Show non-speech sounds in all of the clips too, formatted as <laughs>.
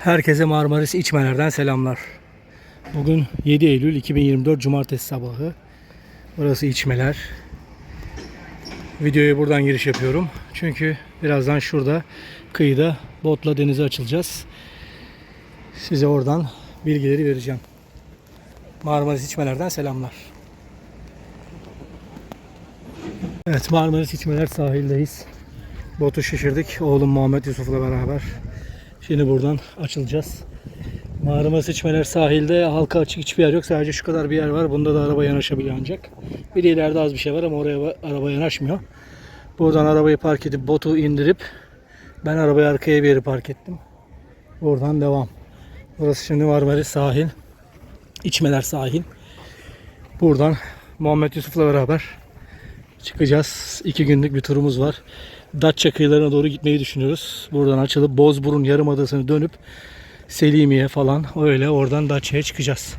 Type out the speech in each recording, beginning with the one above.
Herkese Marmaris İçmeler'den selamlar. Bugün 7 Eylül 2024 Cumartesi sabahı. Burası İçmeler. Videoya buradan giriş yapıyorum. Çünkü birazdan şurada kıyıda botla denize açılacağız. Size oradan bilgileri vereceğim. Marmaris İçmeler'den selamlar. Evet Marmaris İçmeler sahildeyiz. Botu şişirdik. Oğlum Muhammed Yusuf'la beraber. Şimdi buradan açılacağız. Marmaris İçmeler sahilde halka açık hiçbir yer yok. Sadece şu kadar bir yer var. Bunda da araba yanaşabiliyor ancak. Bir de ileride az bir şey var ama oraya ba- araba yanaşmıyor. Buradan arabayı park edip botu indirip ben arabayı arkaya bir yere park ettim. Oradan devam. Burası şimdi Marmaris sahil. İçmeler sahil. Buradan Muhammed Yusuf'la beraber çıkacağız. İki günlük bir turumuz var. Datça kıyılarına doğru gitmeyi düşünüyoruz. Buradan açılıp Bozburun Yarımadası'nı dönüp Selimiye falan öyle oradan Datça'ya çıkacağız.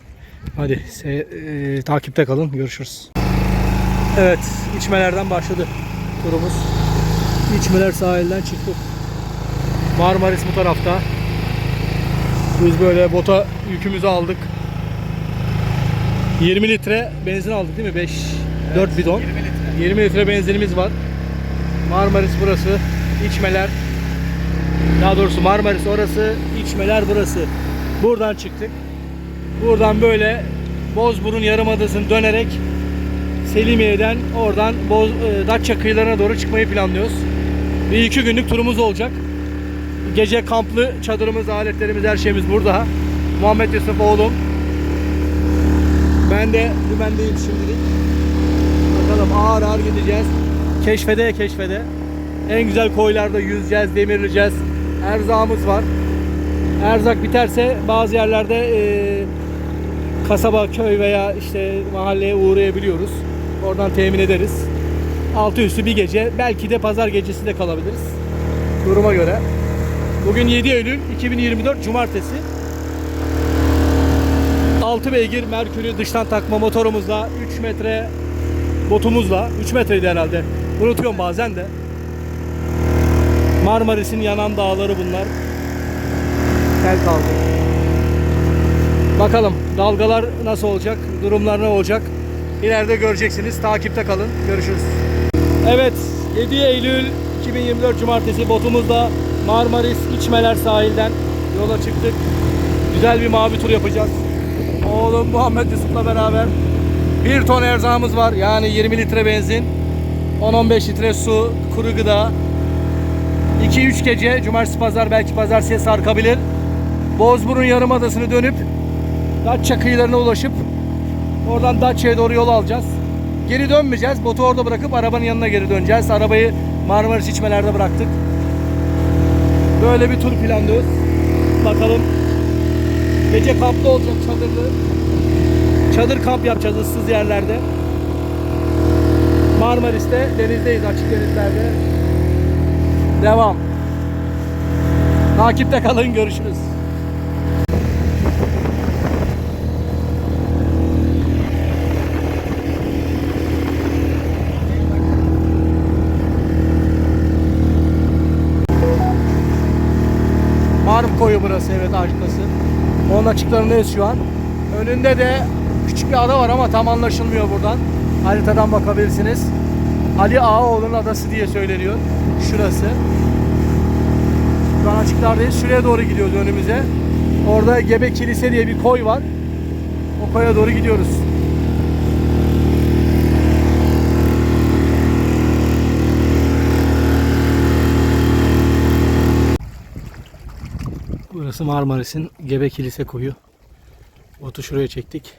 Hadi se- e, takipte kalın. Görüşürüz. Evet, içmelerden başladı turumuz. İçmeler sahilden çıktık. Marmaris bu tarafta. Biz böyle bota yükümüzü aldık. 20 litre benzin aldık değil mi? 5 4 bidon. 20 litre. 20 litre benzinimiz var. Marmaris burası, İçmeler. Daha doğrusu Marmaris orası, İçmeler burası. Buradan çıktık. Buradan böyle Bozburun Yarımadası'nı dönerek Selimiye'den oradan Boz, e, Datça kıyılarına doğru çıkmayı planlıyoruz. Bir iki günlük turumuz olacak. Gece kamplı çadırımız, aletlerimiz, her şeyimiz burada. Muhammed Yusuf oğlum. Ben de dümendeyim şimdilik. Bakalım ağır ağır gideceğiz. Keşfede keşfede. En güzel koylarda yüzeceğiz, demirleyeceğiz. Erzağımız var. Erzak biterse bazı yerlerde e, kasaba, köy veya işte mahalleye uğrayabiliyoruz. Oradan temin ederiz. Altı üstü bir gece, belki de pazar gecesi de kalabiliriz. Duruma göre. Bugün 7 Eylül 2024 Cumartesi. 6 beygir Merkür'ü dıştan takma motorumuzla 3 metre botumuzla 3 metreydi herhalde. Unutuyorum bazen de. Marmaris'in yanan dağları bunlar. Tel kaldı. Bakalım dalgalar nasıl olacak, durumlar ne olacak? İleride göreceksiniz. Takipte kalın. Görüşürüz. Evet, 7 Eylül 2024 Cumartesi botumuzla Marmaris İçmeler sahilden yola çıktık. Güzel bir mavi tur yapacağız. Oğlum Muhammed Yusuf'la beraber bir ton erzağımız var. Yani 20 litre benzin, 10-15 litre su, kuru gıda. 2-3 gece, cumartesi pazar belki pazartesiye sarkabilir. Bozburun Yarımadası'nı dönüp Datça kıyılarına ulaşıp oradan Datça'ya doğru yol alacağız. Geri dönmeyeceğiz. Botu orada bırakıp arabanın yanına geri döneceğiz. Arabayı Marmaris içmelerde bıraktık. Böyle bir tur planlıyoruz. Bakalım. Gece kampta olacak çadırlı. Çadır kamp yapacağız ıssız yerlerde. Marmaris'te denizdeyiz açık denizlerde. Devam. Takipte kalın görüşürüz. Marm koyu burası evet arkası. Onun açıklarındayız şu an. Önünde de küçük bir ada var ama tam anlaşılmıyor buradan. Haritadan bakabilirsiniz. Ali Ağaoğlu'nun adası diye söyleniyor. Şurası. Şu an açıklardayız. Şuraya doğru gidiyoruz önümüze. Orada Gebe Kilise diye bir koy var. O koya doğru gidiyoruz. Burası Marmaris'in Gebe Kilise koyu. Botu şuraya çektik.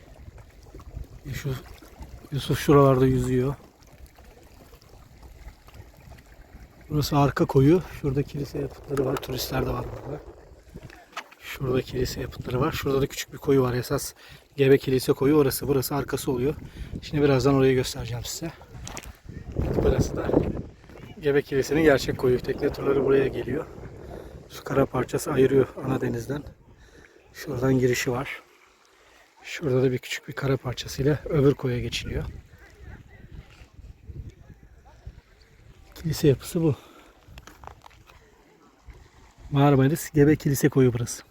Şu Yusuf şuralarda yüzüyor. Burası arka koyu. Şurada kilise yapıtları var. Turistler de var burada. Şurada kilise yapıtları var. Şurada da küçük bir koyu var. Esas Gebe Kilise koyu orası. Burası arkası oluyor. Şimdi birazdan orayı göstereceğim size. Burası da Gebe Kilise'nin gerçek koyu. Tekne turları buraya geliyor. Şu kara parçası ayırıyor ana denizden. Şuradan girişi var. Şurada da bir küçük bir kara parçasıyla öbür koya geçiliyor. Kilise yapısı bu. Marmaris Gebe Kilise koyu burası.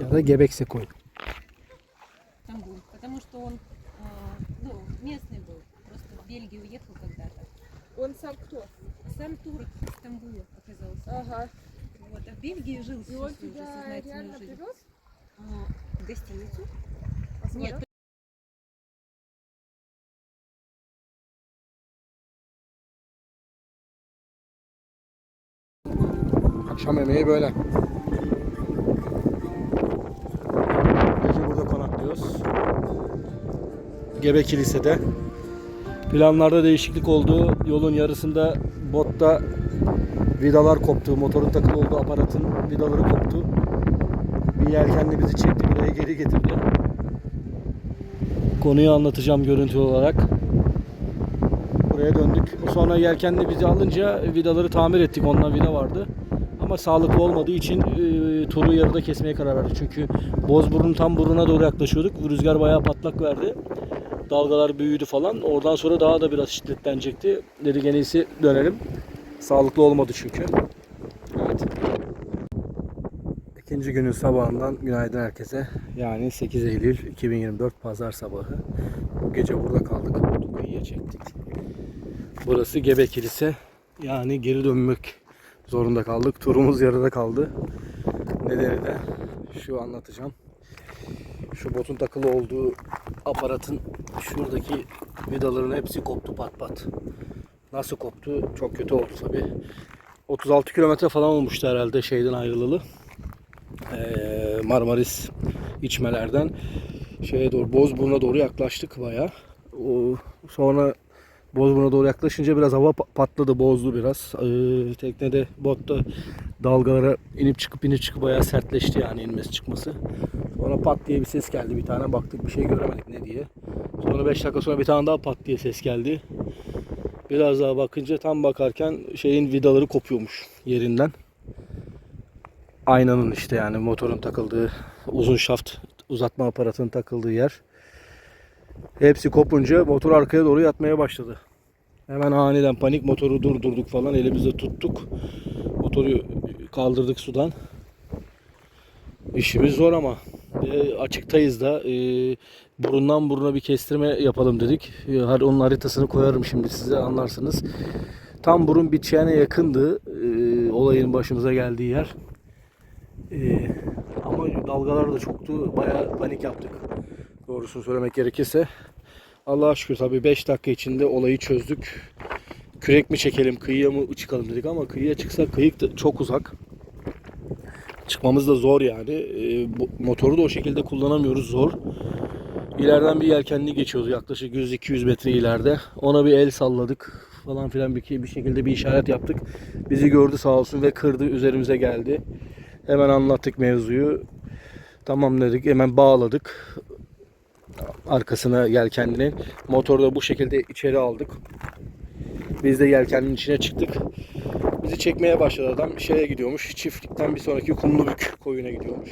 ya da Gebekse koyu. Стамбул, потому что он а, ну, местный был, просто в Бельгию уехал когда-то. Он сам кто? Сам турок из Стамбула оказался. Ага. Вот, а в Бельгии жил И всю он свою тебя сознательную реально жизнь. привез? А, в гостиницу? Посмотрел? Нет, Akşam yemeği böyle. Gece burada konaklıyoruz. Gebe Kilise'de. Planlarda değişiklik oldu. Yolun yarısında botta vidalar koptu. Motorun takılı olduğu aparatın vidaları koptu. Bir yelkenli bizi çekti buraya geri getirdi. Konuyu anlatacağım görüntü olarak. Buraya döndük. Sonra yelkenli bizi alınca vidaları tamir ettik. Ondan vida vardı. Ama sağlıklı olmadığı için e, turu yarıda kesmeye karar verdik. Çünkü Bozburun tam buruna doğru yaklaşıyorduk. Rüzgar bayağı patlak verdi. Dalgalar büyüdü falan. Oradan sonra daha da biraz şiddetlenecekti. Dedik en iyisi dönelim. Sağlıklı olmadı çünkü. Evet. İkinci günün sabahından günaydın herkese. Yani 8 Eylül 2024 Pazar sabahı. Bu gece burada kaldık. Botu kıyıya çektik. Burası Gebe Kilise. Yani geri dönmek zorunda kaldık. Turumuz yarıda kaldı. Nedeni de şu anlatacağım. Şu botun takılı olduğu aparatın şuradaki vidaların hepsi koptu pat pat. Nasıl koptu? Çok kötü oldu tabi. 36 kilometre falan olmuştu herhalde şeyden ayrılalı. Ee, Marmaris içmelerden şeye doğru Bozburun'a doğru yaklaştık baya. O, sonra Bozburun'a doğru yaklaşınca biraz hava pa- patladı, bozdu biraz. Ee, teknede, botta dalgalara inip çıkıp inip çıkıp bayağı sertleşti yani inmesi çıkması. Sonra pat diye bir ses geldi bir tane. Baktık bir şey göremedik ne diye. Sonra 5 dakika sonra bir tane daha pat diye ses geldi. Biraz daha bakınca tam bakarken şeyin vidaları kopuyormuş yerinden. Aynanın işte yani motorun takıldığı uzun şaft uzatma aparatının takıldığı yer. Hepsi kopunca motor arkaya doğru yatmaya başladı. Hemen aniden panik motoru durdurduk falan elimizde tuttuk. Motoru kaldırdık sudan. İşimiz zor ama e, açıktayız da e, burundan buruna bir kestirme yapalım dedik. E, onun haritasını koyarım şimdi size anlarsınız. Tam burun biteceğine yakındı e, olayın başımıza geldiği yer. E, ama dalgalar da çoktu. Bayağı panik yaptık. Doğrusunu söylemek gerekirse. Allah'a şükür tabii 5 dakika içinde olayı çözdük. Kürek mi çekelim, kıyıya mı çıkalım dedik ama kıyıya çıksak kıyık da çok uzak. Çıkmamız da zor yani. E, motoru da o şekilde kullanamıyoruz zor. İleriden bir yelkenli geçiyordu yaklaşık 100-200 metre ileride. Ona bir el salladık falan filan bir, bir şekilde bir işaret yaptık. Bizi gördü sağ olsun ve kırdı üzerimize geldi. Hemen anlattık mevzuyu. Tamam dedik hemen bağladık. Arkasına yelkenlinin. Motoru da bu şekilde içeri aldık. Biz de yelkenlinin içine çıktık. Bizi çekmeye başladı adam. Şeye gidiyormuş. Çiftlikten bir sonraki Kumlubük koyuna gidiyormuş.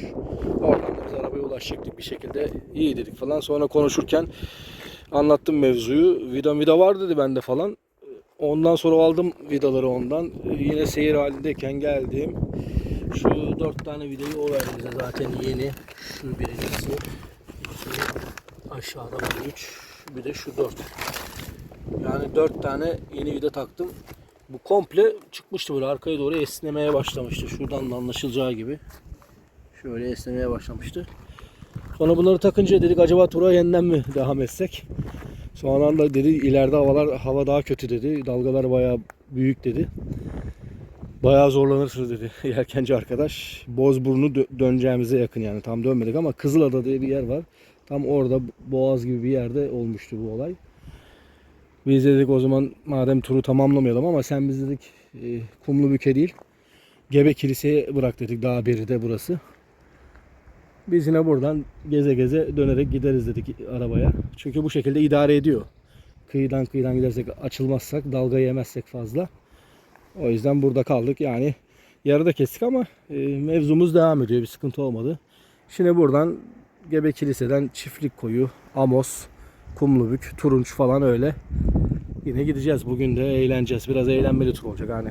Oradan da biz arabaya ulaşacaktık bir şekilde. İyi dedik falan. Sonra konuşurken anlattım mevzuyu. Vida vida var dedi bende falan. Ondan sonra aldım vidaları ondan. Yine seyir halindeyken geldim. Şu dört tane vidayı o verdi bize zaten yeni. Şu birincisi. Şu aşağıda var üç. Bir de şu dört. Yani dört tane yeni vida taktım. Bu komple çıkmıştı böyle arkaya doğru esnemeye başlamıştı. Şuradan da anlaşılacağı gibi. Şöyle esnemeye başlamıştı. Sonra bunları takınca dedik acaba tura yeniden mi devam etsek? Sonra da dedi ileride havalar hava daha kötü dedi. Dalgalar bayağı büyük dedi. Bayağı zorlanırsınız dedi <laughs> yelkenci arkadaş. Bozburnu dö- döneceğimize yakın yani tam dönmedik ama Kızılada diye bir yer var. Tam orada boğaz gibi bir yerde olmuştu bu olay. Biz dedik o zaman madem turu tamamlamayalım ama sen biz dedik e, Kumlubük'e değil Gebe Kilise'ye bırak dedik daha beride burası. Biz yine buradan geze geze dönerek gideriz dedik arabaya. Çünkü bu şekilde idare ediyor. Kıyıdan kıyıdan gidersek açılmazsak dalga yemezsek fazla. O yüzden burada kaldık yani yarıda kestik ama e, mevzumuz devam ediyor bir sıkıntı olmadı. Şimdi buradan Gebe Kilise'den Çiftlik Koyu, Amos, Kumlubük, Turunç falan öyle. Yine gideceğiz. Bugün de eğleneceğiz. Biraz eğlenmeli tur olacak. Hani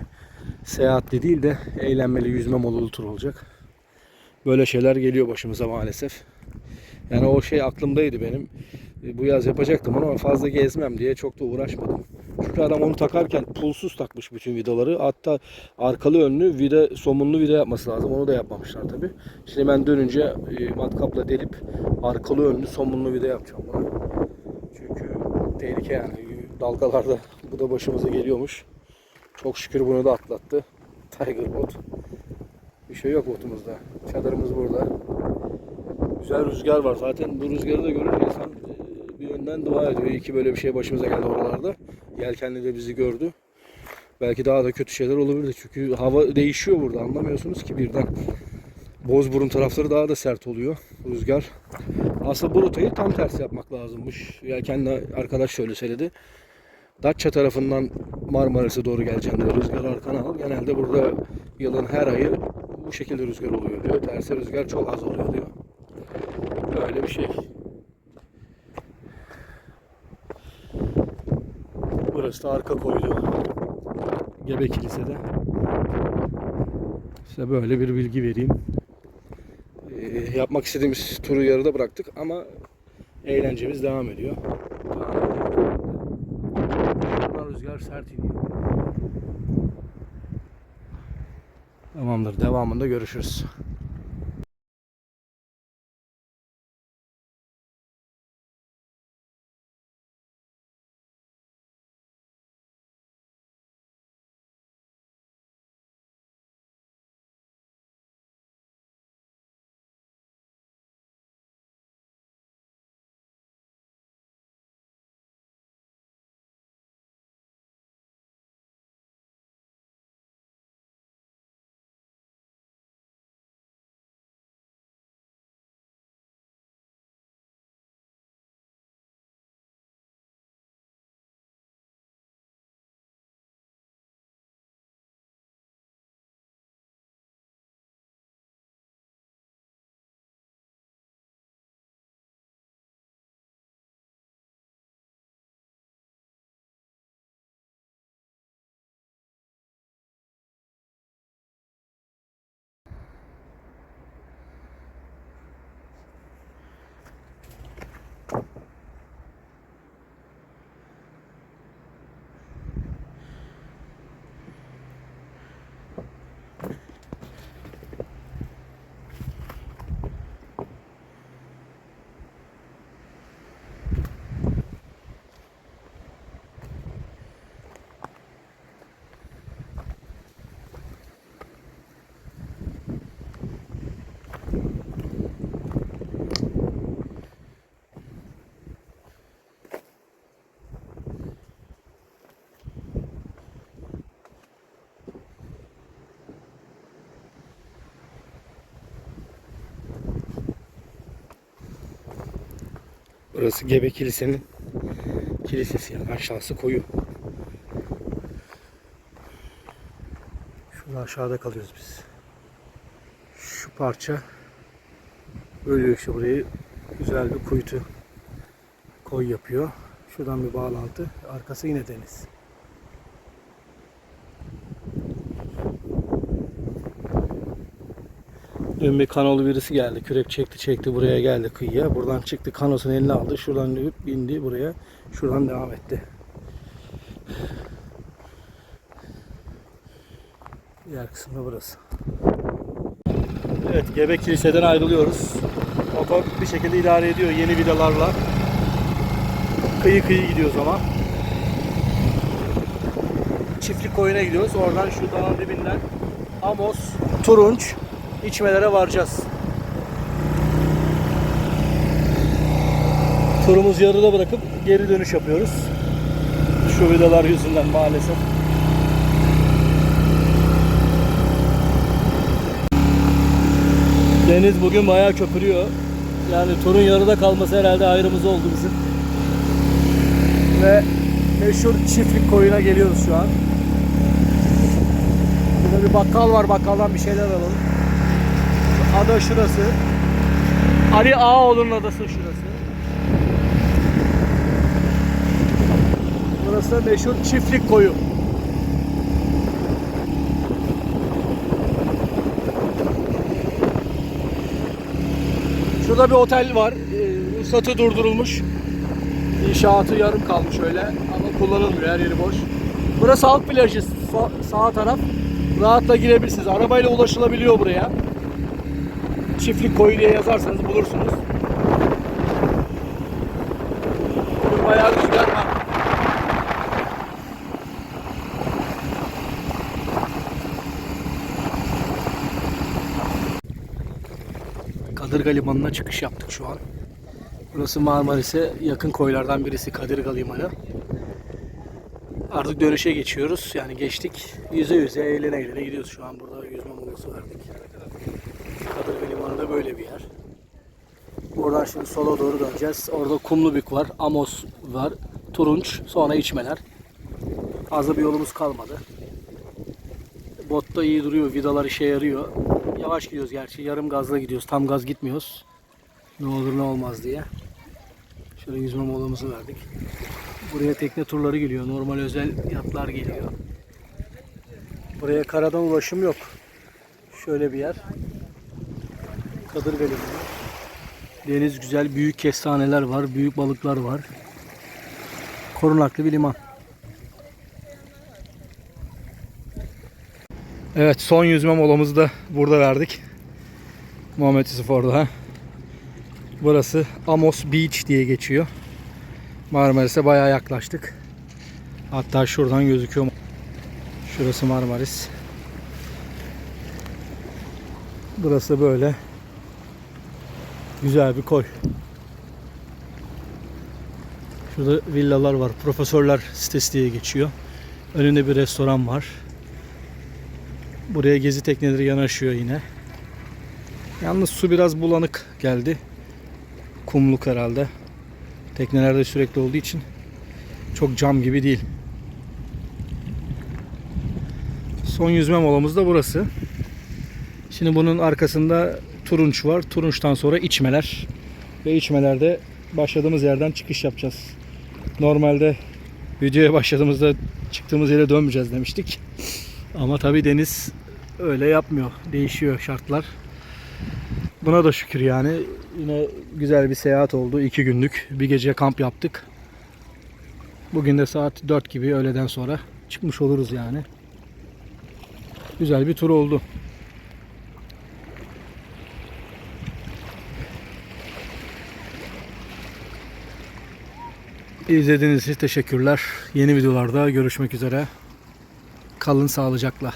seyahatli değil de eğlenmeli yüzme molulu tur olacak. böyle şeyler geliyor başımıza maalesef. Yani o şey aklımdaydı benim. E, Bu yaz yapacaktım ama fazla gezmem diye çok da uğraşmadım. Çünkü adam onu takarken pulsuz takmış bütün vidaları. Hatta arkalı önlü vida, somunlu vida yapması lazım. Onu da yapmamışlar tabi. Şimdi ben dönünce e, matkapla delip arkalı önlü somunlu vida yapacağım bunu. Çünkü tehlike yani. Dalgalarda bu da başımıza geliyormuş. Çok şükür bunu da atlattı. Tiger bot. Bir şey yok botumuzda. Çadırımız burada. Güzel rüzgar var. Zaten bu rüzgarı da görünce insan e, bir yönden dua ediyor. İyi ki böyle bir şey başımıza geldi oralarda. Yelkenli de bizi gördü. Belki daha da kötü şeyler olabilirdi. Çünkü hava değişiyor burada. Anlamıyorsunuz ki birden. Bozburun tarafları daha da sert oluyor. Rüzgar. Aslında bu rotayı tam tersi yapmak lazımmış. Yelkenli arkadaş şöyle söyledi. Datça tarafından Marmaris'e doğru geleceksin diyor. Rüzgar arkana al. Genelde burada yılın her ayı bu şekilde rüzgar oluyor diyor. Tersi rüzgar çok az oluyor diyor. Böyle bir şey. Burası da arka koydu. Gebe Kilise'de. Size böyle bir bilgi vereyim. Ee, yapmak istediğimiz turu yarıda bıraktık ama eğlencemiz devam ediyor. Buradan rüzgar sert iniyor. Tamamdır. Devamında görüşürüz. Burası Gebe Kilise'nin kilisesi yani aşağısı koyu. Şurada aşağıda kalıyoruz biz. Şu parça bölüyor işte burayı güzel bir kuytu koy yapıyor. Şuradan bir bağlantı. Arkası yine deniz. Dün bir kanolu birisi geldi. Kürek çekti çekti buraya geldi kıyıya. Buradan çıktı kanosunu eline aldı. Şuradan dönüp bindi buraya. Şuradan devam etti. Diğer kısmı burası. Evet Gebe Kilise'den ayrılıyoruz. Motor bir şekilde idare ediyor yeni vidalarla. Kıyı kıyı gidiyoruz ama. Çiftlik koyuna gidiyoruz. Oradan şu dağın dibinden Amos, Turunç, içmelere varacağız. Turumuz yarıda bırakıp geri dönüş yapıyoruz. Şu vidalar yüzünden maalesef. Deniz bugün bayağı köpürüyor. Yani turun yarıda kalması herhalde ayrımız oldu bizim. Ve meşhur çiftlik koyuna geliyoruz şu an. Burada bir bakkal var. Bakkaldan bir şeyler alalım. Ada şurası. Ali Ağaoğlu'nun adası şurası. Burası da meşhur çiftlik koyu. Şurada bir otel var. Ee, ruhsatı durdurulmuş. İnşaatı yarım kalmış öyle ama kullanılmıyor her yeri boş. Burası halk plajı Sa- sağ taraf. Rahatla girebilirsiniz. Arabayla ulaşılabiliyor buraya. Çiftlik koyu diye yazarsanız bulursunuz. Bugün bayağı rüzgar var. Kadırga Limanı'na çıkış yaptık şu an. Burası Marmaris'e yakın koylardan birisi Kadırga Limanı. Artık dönüşe geçiyoruz. Yani geçtik. Yüze yüze eğlene eğlene gidiyoruz. Şu an burada yüzme molası verdik. Kadırga Limanı da böyle bir yer. Buradan şimdi sola doğru döneceğiz. Orada Kumlubük var, Amos var, Turunç, sonra içmeler. Fazla bir yolumuz kalmadı. Botta iyi duruyor, vidalar işe yarıyor. Yavaş gidiyoruz gerçi, yarım gazla gidiyoruz, tam gaz gitmiyoruz. Ne olur ne olmaz diye. Şöyle yüzme molamızı verdik. Buraya tekne turları geliyor, normal özel yatlar geliyor. Buraya karadan ulaşım yok. Şöyle bir yer. Kadırga Limanı. Deniz güzel, büyük kestaneler var, büyük balıklar var. Korunaklı bir liman. Evet, son yüzme molamızı da burada verdik. Muhammed Yusuf orada. Burası Amos Beach diye geçiyor. Marmaris'e bayağı yaklaştık. Hatta şuradan gözüküyor. Şurası Marmaris. Burası böyle güzel bir koy. Şurada villalar var. Profesörler sitesi diye geçiyor. Önünde bir restoran var. Buraya gezi tekneleri yanaşıyor yine. Yalnız su biraz bulanık geldi. Kumluk herhalde. Teknelerde sürekli olduğu için çok cam gibi değil. Son yüzme molamız da burası. Şimdi bunun arkasında Turunç var. Turunç'tan sonra içmeler. Ve içmelerde başladığımız yerden çıkış yapacağız. Normalde videoya başladığımızda çıktığımız yere dönmeyeceğiz demiştik. Ama tabii deniz öyle yapmıyor. Değişiyor şartlar. Buna da şükür yani. Yine güzel bir seyahat oldu. iki günlük. Bir gece kamp yaptık. Bugün de saat 4 gibi öğleden sonra çıkmış oluruz yani. Güzel bir tur oldu. İzlediğiniz için teşekkürler. Yeni videolarda görüşmek üzere. Kalın sağlıcakla.